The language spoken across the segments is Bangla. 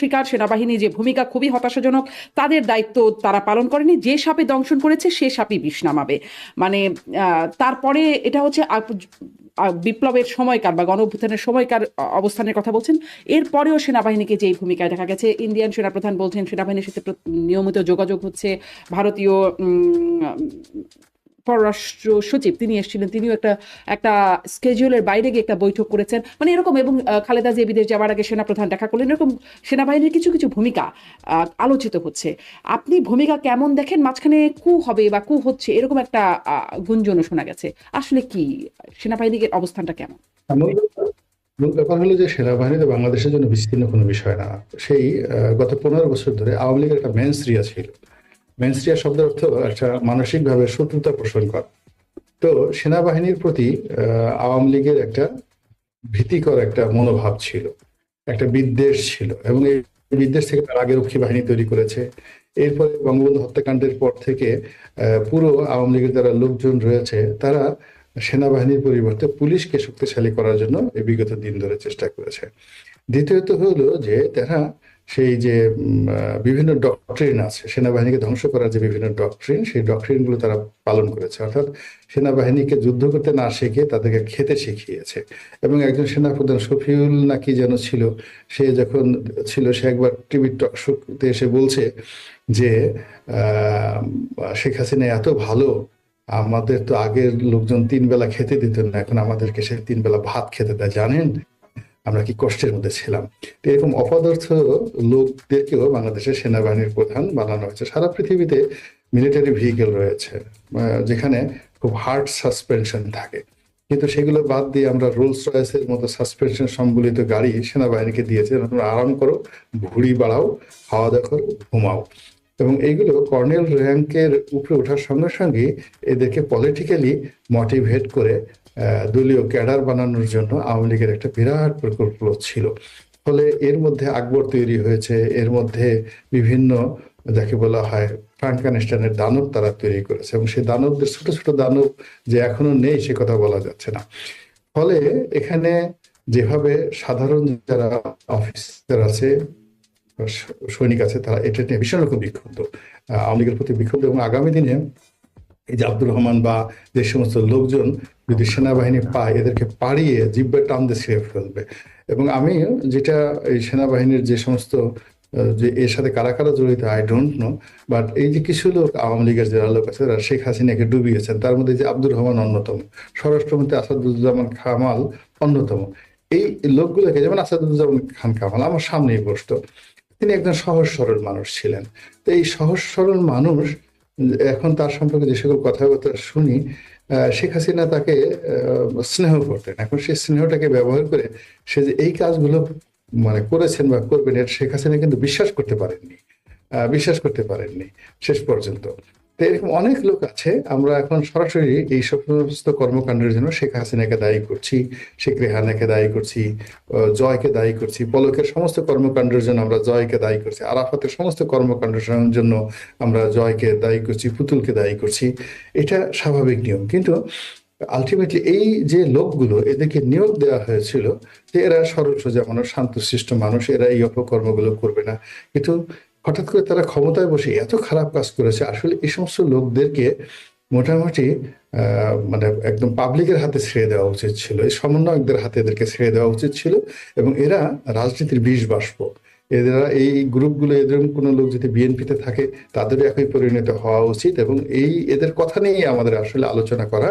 শিকার সেনাবাহিনী যে ভূমিকা খুবই হতাশাজনক, তাদের দায়িত্ব তারা পালন করেনি। যে সাপে দংশন করেছে, সে সাপই বিষ নামাবে। মানে তারপরে এটা হচ্ছে বিপ্লবের সময়কার বা গণ অভ্যুত্থানের সময়কার অবস্থানের কথা বলছেন। এরপরেও সেনাবাহিনীকে যে এই ভূমিকায় দেখা গেছে, ইন্ডিয়ান সেনাপ্রধান বলছেন, সেনাবাহিনীর সাথে নিয়মিত যোগাযোগ হচ্ছে। ভারতীয় পররাষ্ট্র সচিব, তিনি এসেছিলেন, তিনিও একটা একটা স্কেজুলের বাইরে গিয়ে একটা বৈঠক করেছেন। মানে এরকম, এবং খালেদা জিয়া বিদেশ যাওয়ার আগে সেনাপ্রধান দেখা করলেন। এরকম সেনাবাহিনীর কিছু কিছু ভূমিকা আলোচিত হচ্ছে। আপনি ভূমিকা কেমন দেখেন? মাঝখানে কু হবে বা কু হচ্ছে, এরকম একটা গুঞ্জনও শোনা গেছে। আসলে কি, সেনাবাহিনীর অবস্থানটা কেমন? মূল ব্যাপার হলো যে সেনাবাহিনী তো বাংলাদেশের জন্য বিচ্ছিন্ন কোনো বিষয় না। সেই গত পনেরো বছর ধরে আওয়ামী লীগের একটা মেন্সরিয়া ছিল। মেন্সরিয়া শব্দের অর্থ একটা মানসিকভাবে শত্রুতা পোষণ করা। তো সেনাবাহিনীর প্রতি আওয়ামী লীগের একটা ভীতিকর একটা মনোভাব ছিল, একটা বিদ্বেষ ছিল এবং এই বিদ্বেষ থেকে তার আগে রক্ষী বাহিনী তৈরি করেছে। এরপরে বঙ্গবন্ধু হত্যাকাণ্ডের পর থেকে পুরো আওয়ামী লীগের যারা লোকজন রয়েছে, তারা সেনাবাহিনীর পরিবর্তে পুলিশকে শক্তিশালী করার জন্য এই বিগত দিন ধরে চেষ্টা করেছে। দ্বিতীয়ত হলো যে, তারা সেই যে বিভিন্ন ডক্ট্রিন আছে, সেনাবাহিনীকে ধ্বংস করার যে বিভিন্ন ডক্ট্রিন সেই ডক্ট্রিনগুলো তারা পালন করেছে। অর্থাৎ সেনাবাহিনীকে যুদ্ধ করতে না শিখে তাদেরকে খেতে শিখিয়েছে। এবং একজন সেনাপ্রধান শফিউল নাকি যেন ছিল, সে যখন ছিল, সে একবার টিভি টক শোতে এসে বলছে যে শেখ হাসিনা এত ভালো, আমাদের তো আগের লোকজন তিন বেলা খেতে দিত না, এখন আমাদেরকে সে তিন বেলা ভাত খেতে দেয়। জানেন? আমরা কি কষ্টের মধ্যে ছিলাম? তো এরকম অপদার্থ লোকদেরকেও বাংলাদেশের সেনাবাহিনীর প্রধান বানানো হয়েছে। সারা পৃথিবীতে মিলিটারি ভেহিকেল রয়েছে যেখানে খুব হার্ড সাসপেনশন থাকে। কিন্তু সেগুলো বাদ দিয়ে আমরা রোলস রয়েসের মতো সাসপেনশন সম্বলিত গাড়ি সেনাবাহিনীকে দিয়েছে। আরাম করো ভুড়ি বাড়াও দাওয়া করো, ঘুমাও। এবং এইগুলো কর্নেল র্যাঙ্কের উপরে ওঠার সঙ্গে সঙ্গে এদেরকে পলিটিক্যালি মোটিভেট করে দলীয় ক্যাডার বানানোর জন্য আওয়ামী লীগের একটা বিরাট প্রকল্প ছিল। ফলে এর মধ্যে আকবর তৈরি হয়েছে, এর মধ্যে বিভিন্ন যাকে বলা হয় ফ্রাঙ্কানিস্টানের দানব তারা তৈরি করেছে এবং সেই দানবদের ছোট ছোট দানব যে এখনও নেই সে কথা বলা যাচ্ছে না। ফলে এখানে যেভাবে সাধারণ যারা অফিসার আছে সৈনিক আছে, তারা এটা নিয়ে ভীষণ রকম বিক্ষুব্ধ আওয়ামী লীগের প্রতি বিক্ষুব্ধ এবং আগামী দিনে এই যে আব্দুর রহমান বা যে সমস্ত লোকজন যদি সেনাবাহিনী পায়, এদেরকে পাড়িয়ে জিব্বে টান দিয়ে ফেলবে। এবং আমি যেটা এই সেনাবাহিনীর যে সমস্ত যে এর সাথে কারা কারা জড়িত আই ডোন্ট নো বাট এই যে কিছু লোক আওয়ামী লীগের যারা লোক আছে, তারা শেখ হাসিনাকে ডুবিয়েছেন। তার মধ্যে যে আব্দুর রহমান অন্যতম, স্বরাষ্ট্রমন্ত্রী আসাদুজ্জামান খামাল অন্যতম। এই লোকগুলোকে, যেমন আসাদুজ্জামান খান কামাল, আমার সামনেই বসতো। তিনি একজন সহজ সরল মানুষ ছিলেন। তো এই সহজ সরল মানুষ, এখন তার সম্পর্কে যে সকল কথাবার্তা শুনি শেখ হাসিনা তাকে স্নেহ করতেন। এখন সেই স্নেহটাকে ব্যবহার করে সে যে এই কাজগুলো মানে করেছেন বা করবেন, এটা শেখ হাসিনা কিন্তু বিশ্বাস করতে পারেননি। বিশ্বাস করতে পারেননি শেষ পর্যন্ত। এরকম অনেক লোক আছে, আমরা এখন সরাসরি এই সমস্ত কর্মকাণ্ডের জন্য শেখ হাসিনাকে দায়ী করছি, শেখ রেহানাকে দায়ী করছি জয়কে দায়ী করছি পলকের সমস্ত কর্মকাণ্ডের জন্য আমরা জয়কে দায়ী করছি, আরাফাতের সমস্ত কর্মকাণ্ডের জন্য আমরা জয়কে দায়ী করছি, পুতুলকে দায়ী করছি। এটা স্বাভাবিক নিয়ম। কিন্তু আলটিমেটলি এই যে লোকগুলো, এদেরকে নিয়োগ দেওয়া হয়েছিল, যে এরা সরল সোজা মানুষ শান্তশিষ্ট মানুষ, এরা এই অপকর্মগুলো করবে না। কিন্তু হঠাৎ করে তারা ক্ষমতায় বসে এত খারাপ কাজ করেছে। আসলে এই সমস্ত লোকদেরকে মোটামুটি মানে একদম পাবলিকের হাতে ছেড়ে দেওয়া উচিত ছিল। এই সমন্বয়কদের হাতে এদেরকে ছেড়ে দেওয়া উচিত ছিল এবং এরা রাজনীতির বিষ বাষ্প। এরা এই গ্রুপগুলো, এদের কোনো লোক যদি বিএনপিতে থাকে, তাদেরও একই পরিণত হওয়া উচিত এবং এই এদের কথা নিয়েই আমাদের আসলে আলোচনা করা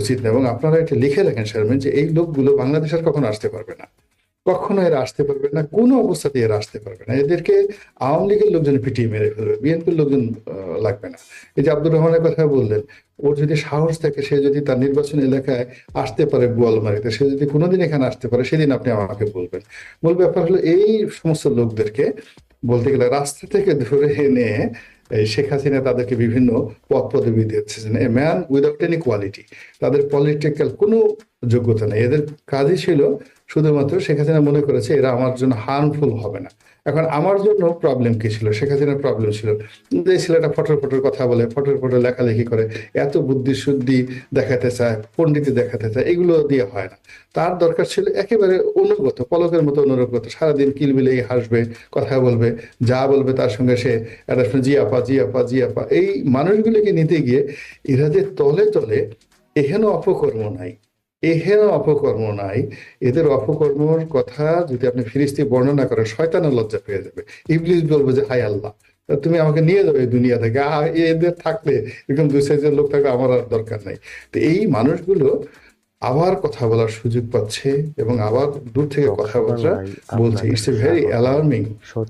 উচিত। এবং আপনারা এটা লিখে রাখেন চেয়ারম্যান যে এই লোকগুলো বাংলাদেশ আর কখনো আসতে পারবে না। কখনো এরা আসতে পারবে না, কোনো অবস্থাতে এরা আসতে পারবে না। এদেরকে আওয়ামী লীগের লোকজন পিটিয়ে মেরে ফেলবে, বিএনপির লোকজন লাগবে না। এই যে আব্দুর রহমানের কথা বললেন, ওর যদি সাহস থাকে, সে যদি তার নির্বাচন এলাকায় আসতে পারে বোয়ালমারিতে সে যদি কোনোদিন এখানে আসতে পারে, সেদিন আপনি আমাকে বলবেন। মূল ব্যাপার হলো, এই সমস্ত লোকদেরকে বলতে গেলে রাস্তা থেকে ধরে এনে শেখ হাসিনা তাদেরকে বিভিন্ন পদ পদবি দিচ্ছেন a man without any quality তাদের পলিটিক্যাল কোনো যোগ্যতা নেই। এদের কাজই ছিল শুধুমাত্র শেখ হাসিনা মনে করেছে এরা আমার জন্য হার্মফুল হবে না। এখন আমার জন্য প্রবলেম কি ছিল? শেখ হাসিনার প্রবলেম ছিল। যে ছেলেটা ফটোর ফটোর কথা বলে, ফটোর ফটো লেখালেখি করে, এত বুদ্ধি শুদ্ধি দেখাতে চায়, পণ্ডিতি দেখাতে চায়, এগুলো দিয়ে হয় না। তার দরকার ছিল একেবারে অনুগত, পলকের মতো অনুগত, সারাদিন কিলবিলেই হাসবে, কথা বলবে, যা বলবে তার সঙ্গে সে একটা জি আপা জি আপা জি আপা। এই মানুষগুলিকে নিতে গিয়ে এরা যে তলে তলে এহেন অপকর্ম নাই। এহেন অপকর্ম নাই। এদের অপকর্মর কথা যদি আপনি ফিরিস্তি বর্ণনা করেন শয়তানের লজ্জা পেয়ে যাবে। ইবলিস বলবে যে হাই আল্লাহ তুমি আমাকে নিয়ে যাবে এই দুনিয়া থেকে। আহ, এদের থাকলে এরকম দুই সাইজের লোক থাকলে আমার আর দরকার নাই। তো এই মানুষগুলো আবার কথা বলার সুযোগ পাচ্ছে এবং আবার দূর থেকে কথাবার্তা বলছে। It's a very alarming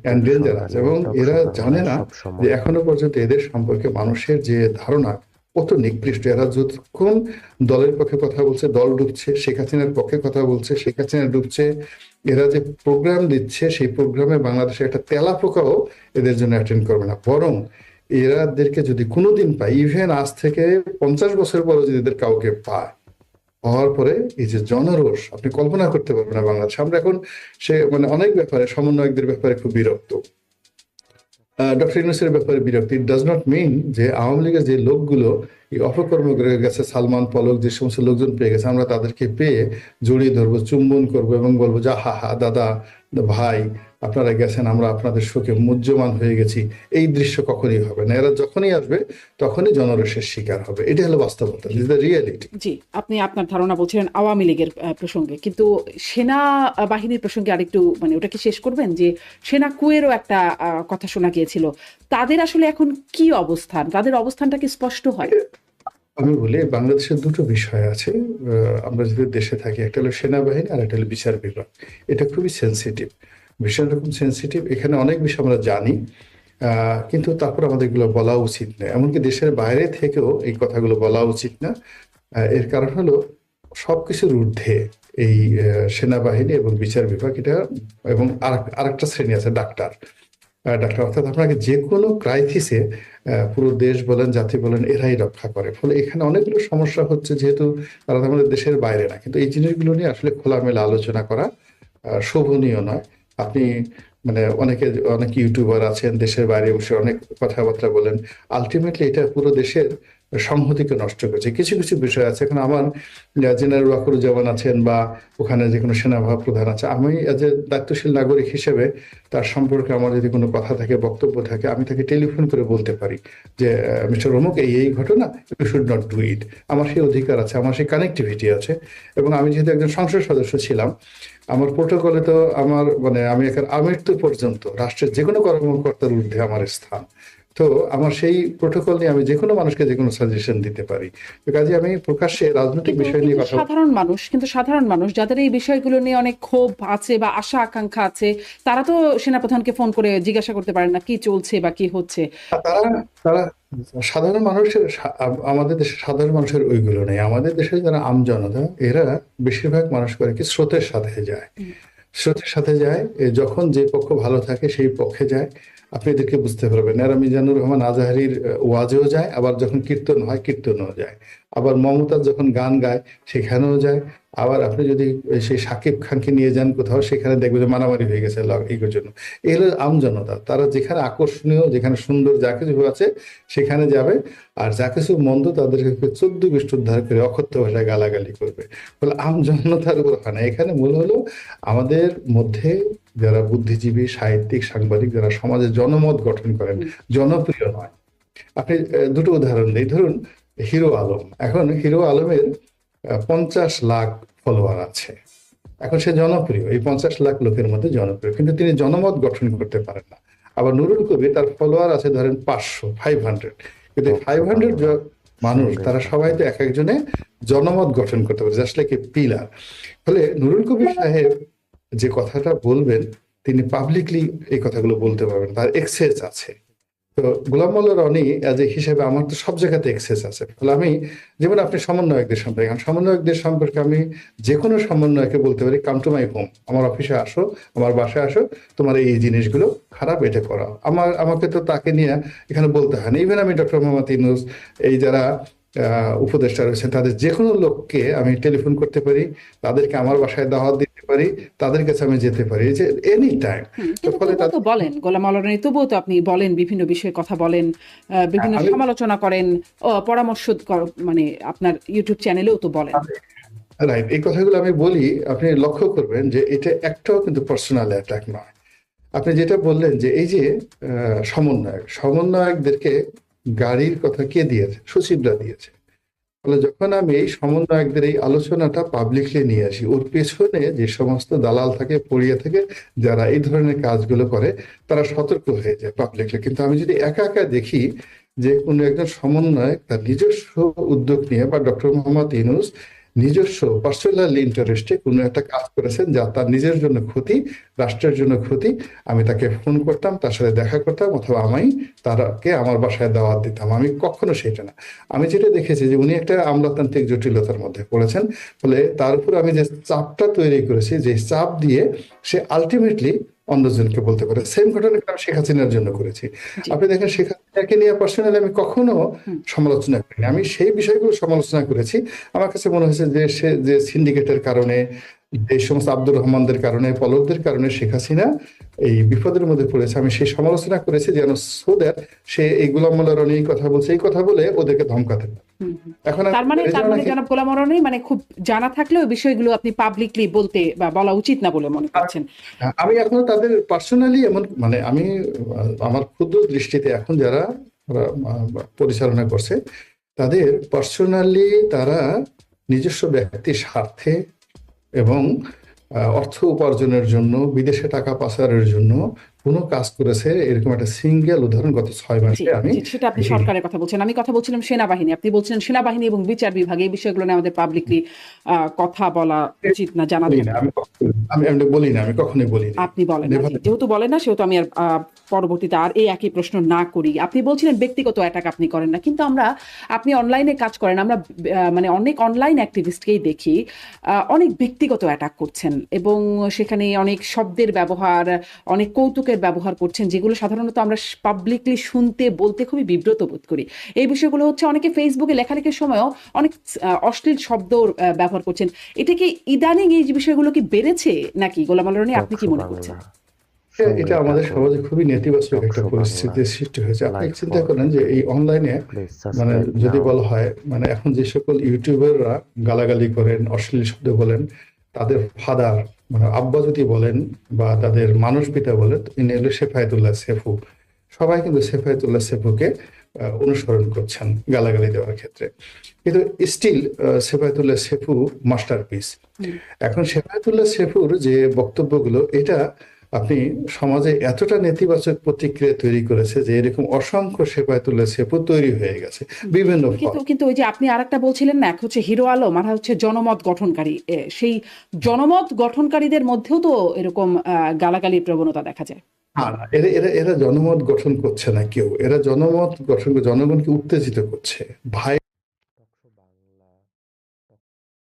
and dangerous এবং এরা জানে না যে এখনও পর্যন্ত এদের সম্পর্কে মানুষের যে ধারণা কত নিকৃষ্ট এরা যতক্ষণ দলের পক্ষে কথা বলছে, দল ডুবছে, শেখ হাসিনার পক্ষে কথা বলছে, শেখ হাসিনা ডুবছে, এরা যে প্রোগ্রাম দিচ্ছে, সেই প্রোগ্রামে বাংলাদেশে একটা তেলা পোকাও এদের জন্য অ্যাটেন্ড করবে না। বরং এরাদেরকে যদি কোনোদিন পায় ইভেন আজ থেকে পঞ্চাশ বছর পরে যদি এদের কাউকে পায়, হওয়ার পরে এই যে জনরোষ, আপনি কল্পনা করতে পারবেন না বাংলাদেশ। আমরা এখন সে মানে অনেক ব্যাপারে, সমন্বয়কদের ব্যাপারে খুব বিরক্ত। ডক্টর ইউনুসের ব্যাপারে বিরক্তি। ইট ডাজ নট মিন যে আওয়ামী লীগের যে লোকগুলো অপকর্ম করে গেছে সালমান, পলক যে সমস্ত লোকজন পেয়ে গেছে, আমরা তাদেরকে পেয়ে জড়িয়ে ধরবো, চুম্বন করব এবং বলব যা হা হা দাদা, ভাই, আপনারা গেছেন, আমরা আপনাদের শোকে মুহ্যমান হয়ে গেছি। এই দৃশ্য কখনই হবে না। এরা যখনই আসবে, তখনই জনরসের শিকার হবে। এটা হলো বাস্তবতা। দিস দ্য রিয়েলিটি জি, আপনি আপনার ধারণা বলছিলেন আওয়ামী লীগের প্রসঙ্গে। কিন্তু সেনা বাহিনীর প্রসঙ্গে আরেকটু মানে ওটা কি শেষ করবেন? যে সেনা কুয়েরও একটা কথা শোনা গিয়েছিল। তাদের আসলে এখন কি অবস্থান? তাদের অবস্থানটা কি স্পষ্ট হয়? আমি বলি, বাংলাদেশের দুটো বিষয় আছে। আমরা যদি দেশে থাকি, একটা হলো সেনাবাহিনী আর একটা হলো বিচার বিভাগ। এটা খুবই সেন্সিটিভ বিষয়টা রকম সেন্সিটিভ এখানে অনেক বিষয় আমরা জানি কিন্তু তারপর আমাদের এগুলো বলা উচিত না এমনকি দেশের বাইরে থেকেও এই কথাগুলো বলা উচিত না। এর কারণ হলো সবকিছুর ঊর্ধ্বে এই সেনাবাহিনী এবং বিচার বিভাগ, এটা এবং আর- আরেকটা শ্রেণি আছে, ডাক্তার। ডাক্তার, অর্থাৎ আপনাকে যে কোনো ক্রাইসিসে পুরো দেশ বলেন, জাতি বলেন, এরাই রক্ষা করে। ফলে এখানে অনেকগুলো সমস্যা হচ্ছে, যেহেতু তারা আমাদের দেশের বাইরে না। কিন্তু এই জিনিসগুলো নিয়ে আসলে খোলামেলা আলোচনা করা শোভনীয় নয়। আপনি মানে অনেকে, অনেক ইউটিউবার আছেন, দেশের বাইরে বসে অনেক কথাবার্তা বলেন। আলটিমেটলি এটা পুরো দেশের সংহতিকে নষ্ট করছে। কিছু কিছু বিষয় আছে। এখন আমার জেনারেল ওয়াকুরুজ্জামান আছেন বা ওখানে যে কোনো সেনাভাব প্রধান আছে। আমি এজ এ দায়িত্বশীল নাগরিক হিসেবে তার সম্পর্কে আমার যদি কোনো কথা থাকে, বক্তব্য থাকে, আমি তাকে টেলিফোন করে বলতে পারি যে মিস্টার অমুক, এই এই ঘটনা you should not do it আমার সেই অধিকার আছে, আমার সেই কানেক্টিভিটি আছে। এবং আমি যেহেতু একজন সংসদ সদস্য ছিলাম, আমার প্রোটোকলে তো আমার মানে আমি এখন আমৃত্যু পর্যন্ত, রাষ্ট্রের যে কোনো কর্মকর্তার ঊর্ধ্বে আমার স্থান। তো আমার সেই প্রোটোকল নিয়ে আমি যে কোনো মানুষকে যে কোনো সাজেশন দিতে পারি। কাজে আমি প্রকাশ্যে রাজনৈতিক বিষয় নিয়ে কথা সাধারণ মানুষ কিন্তু সাধারণ মানুষ যাদের এই বিষয়গুলো নিয়ে অনেক ক্ষোভ আছে বা আশা আকাঙ্ক্ষা আছে তারা তো সেনাপ্রধানকে ফোন করে জিজ্ঞাসা করতে পারেন না কি চলছে বা কি হচ্ছে। তারা তারা সাধারণ মানুষের আমাদের দেশের সাধারণ মানুষের ওইগুলো নেই। আমাদের দেশে যারা আমজনতা এরা বেশিরভাগ মানুষ করে কি স্রোতের সাথে যায়। স্রোতের সাথে যায় যখন যে পক্ষ ভালো থাকে সেই পক্ষে যায়। আপনি এদেরকে বুঝতে পারবেন। এরা মিজানুর রহমান আজাহারির ওয়াজেও যায়, আবার যখন কীর্তন হয়, কীর্তনেও যায়। আবার মমতাজ যখন গান গায়, সেখানেও যায়। আবার আপনি যদি সেই সাকিব খানকে নিয়ে যান কোথাও, সেখানে দেখবেন যে মারামারি হয়ে গেছে এইগুলোর জন্য। এই হলো আমজনতা তারা যেখানে আকর্ষণীয়, যেখানে সুন্দর যা কিছু আছে, সেখানে যাবে। আর যা কিছু মন্দ, তাদেরকে চোদ্দ বিষ্ট উদ্ধার করে অকথ্য ভাষায় গালাগালি করবে। ফলে আমজনতার উপর হয় না। এখানে মূল হলো আমাদের মধ্যে যারা বুদ্ধিজীবী সাহিত্যিক সাংবাদিক যারা সমাজে জনমত গঠন করেন জনপ্রিয় নয়। আপনি দুটো উদাহরণ দিই। ধরুন হিরো আলম। এখন হিরো আলমের পঞ্চাশ লাখ ফলোয়ার আছে। এখন সে জনপ্রিয়। এই পঞ্চাশ লাখ লোকের মধ্যে জনপ্রিয়। কিন্তু তিনি জনমত গঠন করতে পারেন না। আবার নুরুল কবির তার ফলোয়ার আছে ধরেন পাঁচশো ফাইভ হান্ড্রেড কিন্তু ফাইভ হান্ড্রেড মানুষ তারা সবাই তো এক একজনে জনমত গঠন করতে পারে আসলে কি পিলার ফলে নুরুল কবির সাহেব যে কথাটা বলবেন, তিনি পাবলিকলি এই কথাগুলো বলতে পারবেন। তার এক্সেস আছে। তো গোলাম রনি অ্যাজ এ হিসেবে আমার তো সব জায়গাতে এক্সেস আছে। ফলে আমি, যেমন আপনি সমন্বয়কদের সম্পর্কে আমি সমন্বয়কদের সম্পর্কে আমি যে কোনো সমন্বয়কে বলতে পারি কাম টু মাই হোম আমার অফিসে আসো, আমার বাসায় আসো, তোমার এই জিনিসগুলো খারাপ এটা করা আমার, আমাকে তো তাকে নিয়ে এখানে বলতে হয় না। ইভেন আমি ডক্টর মোহাম্মদ ইনুস এই যারা উপদেষ্টা রয়েছেন। তাদের যে কোনো লোককে আমি টেলিফোন করতে পারি তাদেরকে আমার বাসায় দাওয়াত দিতে পারি তাদের কাছে আমি যেতে পারি যে এনি টাইম তো বলেন গোলাম আলরানি তবুও তো আপনি বলেন বিভিন্ন বিষয়ে কথা বলেন বিভিন্ন সমালোচনা করেন ও, পরামর্শ মানে আপনার ইউটিউব চ্যানেলেও তো বলেন। রাইট এই কথাগুলো আমি বলি আপনি লক্ষ্য করবেন যে এটা একটাও কিন্তু পার্সোনাল অ্যাটাক নয়। আপনি যেটা বললেন যে এই যে সমন্বয়ক সমন্বয়কদেরকে গাড়ির কথা কে দিয়েছে? সচিবরা দিয়েছে। ফলে যখন আমি এই সমন্বয়কদের এই আলোচনাটা পাবলিকলি নিয়ে আসি, ওর পেছনে যে সমস্ত দালাল থাকে, পড়িয়ে থাকে, যারা এই ধরনের কাজগুলো করে, তারা সতর্ক হয়ে যায় পাবলিকলি কিন্তু আমি যদি একা একা দেখি যে কোনো একজন সমন্বয়ক তার নিজস্ব উদ্যোগ নিয়ে বা ডক্টর মোহাম্মদ ইউনুস নিজস্ব পার্সোনাল ইন্টারেস্টে কোনো একটা কাজ করেছেন যা তার নিজের জন্য ক্ষতি, রাষ্ট্রের জন্য ক্ষতি, আমি তাকে ফোন করতাম, তার সাথে দেখা করতাম অথবা আমি তারকে আমার বাসায় দাওয়াত দিতাম। আমি কখনো সেটা না। আমি যেটা দেখেছি যে উনি একটা আমলাতান্ত্রিক জটিলতার মধ্যে পড়েছেন, ফলে তার উপর আমি যে চাপটা তৈরি করেছি, যে চাপ দিয়ে সে আলটিমেটলি অন্যজনকে বলতে পারে। সেম ঘটনা আমি শেখ হাসিনার জন্য করেছি। আপনি দেখেন শেখ হাসিনাকে নিয়ে পার্সোনালি আমি কখনো সমালোচনা করিনি। আমি সেই বিষয়গুলো সমালোচনা করেছি। আমার কাছে মনে হয়েছে যে সে যে সিন্ডিকেটের কারণে যে সমস্ত আব্দুর রহমানদের কারণে পলকদের কারণে শেখ হাসিনা এই বিপদের মধ্যে পড়েছে। আমি সেই সমালোচনা করেছি যেন সো দ্যাট সে এই গোলাম মোল্লার এই কথা বলছে এই কথা বলে ওদেরকে ধমকাতে পারে। এখন তার মানে তার মানে জনাব গোলাম আলরানি মানে খুব জানা থাকলেও বিষয়গুলো আপনি পাবলিকলি বলতে বা বলা উচিত না বলে মনে করছেন। আমি এখনও তাদের পার্সোনালি এমন মানে আমি আমার ক্ষুদ্র দৃষ্টিতে এখন যারা পরিচালনা করছে তাদের পার্সোনালি তারা নিজস্ব ব্যক্তির স্বার্থে এবং অর্থ উপার্জনের জন্য বিদেশে টাকা পাচারের জন্য কোনো কাজ করেছে এরকম একটা সিঙ্গেল উদাহরণ গত ছয় মাসে আমি সেটা আপনি সরকারের কথা বলছেন। আমি কথা বলছিলাম সেনাবাহিনী। আপনি বলছিলেন সেনাবাহিনী এবং বিচার বিভাগ এই বিষয়গুলো নিয়ে আমাদের পাবলিকলি কথা বলা উচিত না জানা আমি আমি বলি না আমি কখনোই বলি না। আপনি বলেন না, যেহেতু বলেন না সেহেতু আমি আর পরবর্তীতে আর এই একই প্রশ্ন না করি। আপনি বলছিলেন ব্যক্তিগত অ্যাটাক আপনি করেন না কিন্তু আমরা আপনি অনলাইনে কাজ করেন। আমরা মানে অনেক অনলাইন অ্যাক্টিভিস্টকেই দেখি আহ, অনেক ব্যক্তিগত অ্যাটাক করছেন এবং সেখানে অনেক শব্দের ব্যবহার অনেক কৌতুকের ব্যবহার করছেন যেগুলো সাধারণত আমরা পাবলিকলি শুনতে বলতে খুবই বিব্রত বোধ করি। এই বিষয়গুলো হচ্ছে অনেকে ফেসবুকে লেখালেখির সময়ও অনেক অশ্লীল শব্দ ব্যবহার করছেন। এটা কি ইদানিং এই বিষয়গুলো কি বেড়েছে নাকি? গোলাম আলরানি আপনি কি মনে করছেন? এটা- এটা আমাদের সমাজে খুবই নেতিবাচক একটা পরিস্থিতির সৃষ্টি হয়েছে। আপনি চিন্তা করেন যে এই অনলাইনে মানে যদি বলা হয় মানে এখন যে সকল ইউটিউবাররা গালাগালি করেন অশ্লীল শব্দ বলেন তাদের ফাদার মানে আব্বা যদি বলেন বা তাদের মানুষ পিতা বলেন ইনি হলো শেফায়তুল্লাহ সেফু। সবাই কিন্তু শেফায়তুল্লাহ সেফুকে অনুসরণ করছেন গালাগালি দেওয়ার ক্ষেত্রে। কিন্তু still Shefayatullah Sefu masterpiece. Piece এখন শেফায়তুল্লাহ সেফুর যে বক্তব্যগুলো এটা আপনি সমাজে এতটা নেতিবাচক প্রতিক্রিয়া তৈরি করেছে যে এরকম অসংখ্য শেফায়তুল্লাহ সেফু তৈরি হয়ে গেছে বিভিন্ন কিন্তু কিন্তু ওই যে আপনি আরেকটা বলছিলেন না এক হচ্ছে হিরো আলম আর হচ্ছে জনমত গঠনকারী সেই জনমত গঠনকারীদের মধ্যেও তো এরকম আহ, গালাগালির প্রবণতা দেখা যায়। এরা এরা এরা জনমত গঠন করছে না কেউ। এরা জনমত গঠন করে জনগণকে উত্তেজিত করছে। ভাই